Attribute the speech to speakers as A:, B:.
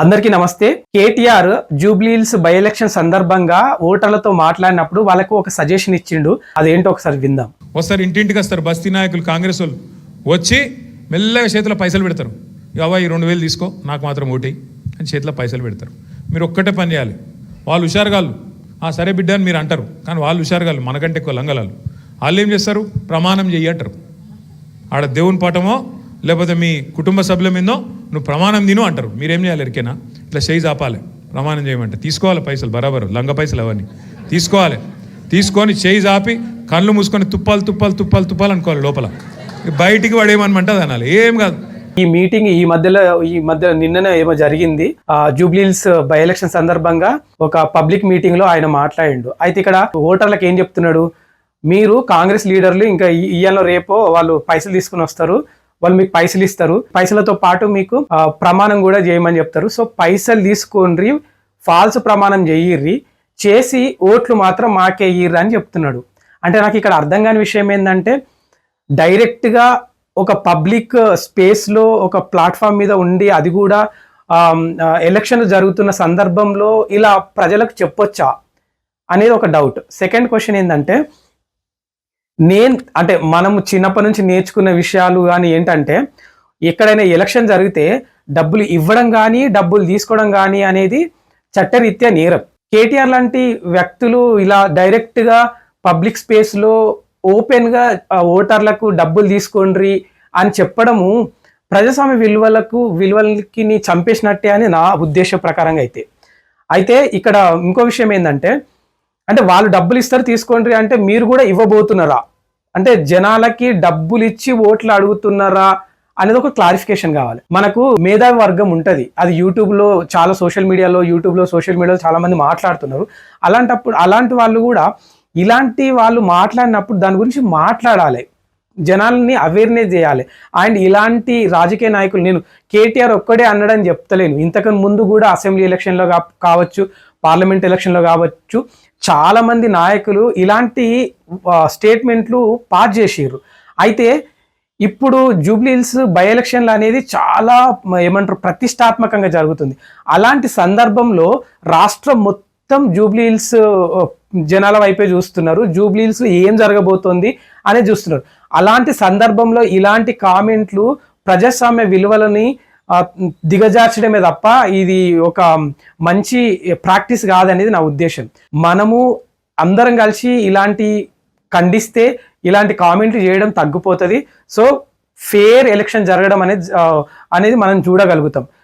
A: అందరికీ నమస్తే. KTR Jubilee Hills by election సందర్భంగా ఓటర్లతో మాట్లాడినప్పుడు వాళ్ళకు ఒక సజెషన్ ఇచ్చిండు. అదేంటో ఒకసారి విందాం.
B: ఒకసారి ఇంటింటికి వస్తారు బస్తీ నాయకులు కాంగ్రెస్ వాళ్ళు. వచ్చి మెల్లగా చేతిలో పైసలు పెడతారు. అవ్వ ఈ రెండు వేలు తీసుకో నాకు మాత్రం ఓటి అని చేతిలో పైసలు పెడతారు. మీరు ఒక్కటే పని చేయాలి. వాళ్ళు హుషారుగాళ్ళు ఆ సరే బిడ్డ అని మీరు అంటారు. కానీ వాళ్ళు హుషారుగాళ్ళు మనకంటే ఎక్కువ లంగలాలు వాళ్ళు ఏం చేస్తారు? ప్రమాణం చెయ్యంటారు ఆడ దేవుని పాఠమో లేకపోతే మీ కుటుంబ సభ్యుల మీదో నువ్వు ప్రమాణం తిను అంటారు. మీరేం చేయాలి ఎరికేనా? ఇట్లా చేయి చాపాలి. ప్రమాణం చేయమంటే తీసుకోవాలి పైసలు బరాబరు లంగ పైసలు అవన్నీ తీసుకోవాలి. తీసుకొని చేయి చాపి కళ్ళు మూసుకొని తుప్పాలు తుప్పాలు తుప్పాలు తుప్పాలు అనుకోవాలి లోపల. బయటికి వాడు ఏమనమంటది అనాలి. ఏం కాదు.
A: ఈ మీటింగ్ ఈ మధ్యలో ఈ మధ్య నిన్ననే ఏమో జరిగింది. ఆ జూబ్లీహిల్స్ బై ఎలక్షన్ సందర్భంగా ఒక పబ్లిక్ మీటింగ్లో ఆయన మాట్లాడిండు. అయితే ఇక్కడ ఓటర్లకు ఏం చెప్తున్నాడు? మీరు కాంగ్రెస్ లీడర్లు ఇంకా ఈ- ఇయ్యాలో రేపో వాళ్ళు పైసలు తీసుకుని వస్తారు. వాళ్ళు మీకు పైసలు ఇస్తారు. పైసలతో పాటు మీకు ప్రమాణం కూడా చేయమని చెప్తారు. సో పైసలు తీసుకోండి ఫాల్స్ ప్రమాణం చేయిర్రి చేసి ఓట్లు మాత్రం మాకే ఇయ్యిర్రి అని చెప్తున్నాడు. అంటే నాకు ఇక్కడ అర్థం కాని విషయం ఏంటంటే డైరెక్ట్గా ఒక పబ్లిక్ స్పేస్లో ఒక ప్లాట్ఫామ్ మీద ఉండి అది కూడా ఎలక్షన్ జరుగుతున్న సందర్భంలో ఇలా ప్రజలకు చెప్పొచ్చా అనేది ఒక డౌట్. సెకండ్ క్వశ్చన్ ఏంటంటే నేను అంటే మనము చిన్నప్పటి నుంచి నేర్చుకున్న విషయాలు కానీ ఏంటంటే ఎక్కడైనా ఎలక్షన్ జరిగితే డబ్బులు ఇవ్వడం కానీ డబ్బులు తీసుకోవడం కానీ అనేది చట్టరీత్యా నేరం. కేటీఆర్ లాంటి వ్యక్తులు ఇలా డైరెక్ట్గా పబ్లిక్ స్పేస్లో ఓపెన్గా ఓటర్లకు డబ్బులు తీసుకోండి అని చెప్పడము ప్రజాస్వామ్య విలువలకు విలువలకి చంపేసినట్టే అని నా ఉద్దేశ ప్రకారంగా అయితే. అయితే ఇక్కడ ఇంకో విషయం ఏంటంటే అంటే వాళ్ళు డబ్బులు ఇస్తారు తీసుకోండి అంటే మీరు కూడా ఇవ్వబోతున్నారా? అంటే జనాలకి డబ్బులు ఇచ్చి ఓట్లు అడుగుతున్నారా అనేది ఒక క్లారిఫికేషన్ కావాలి. మనకు మేధావి వర్గం ఉంటుంది. అది యూట్యూబ్లో చాలా సోషల్ మీడియాలో యూట్యూబ్లో సోషల్ మీడియాలో చాలా మంది మాట్లాడుతున్నారు. అలాంటప్పుడు అలాంటి వాళ్ళు కూడా ఇలాంటి వాళ్ళు మాట్లాడినప్పుడు దాని గురించి మాట్లాడాలి. జనాల్ని అవేర్నెస్ చేయాలి. అండ్ ఇలాంటి రాజకీయ నాయకులు నేను కేటీఆర్ ఒక్కడే అన్నాడని చెప్తలేను. ఇంతకు ముందు కూడా అసెంబ్లీ ఎలక్షన్లో కా- కావచ్చు పార్లమెంట్ ఎలక్షన్లో కావచ్చు చాలామంది నాయకులు ఇలాంటి స్టేట్మెంట్లు పాస్ చేసిర్రు. అయితే ఇప్పుడు జూబ్లీహిల్స్ బై ఎలక్షన్లు అనేది చాలా ఏమంటారు ప్రతిష్టాత్మకంగా జరుగుతుంది. అలాంటి సందర్భంలో రాష్ట్రం మొత్తం జూబ్లీహిల్స్ జనాల వైపే చూస్తున్నారు. జూబ్లీహిల్స్ ఏం జరగబోతోంది అనేది చూస్తున్నారు. అలాంటి సందర్భంలో ఇలాంటి కామెంట్లు ప్రజాస్వామ్య విలువలని దిగజార్చడమే తప్ప ఇది ఒక మంచి ప్రాక్టీస్ కాదనేది నా ఉద్దేశం. మనము అందరం కలిసి ఇలాంటి ఖండిస్తే ఇలాంటి కామెంట్లు చేయడం తగ్గిపోతుంది. సో ఫేర్ ఎలక్షన్ జరగడం అనేది అనేది మనం చూడగలుగుతాం.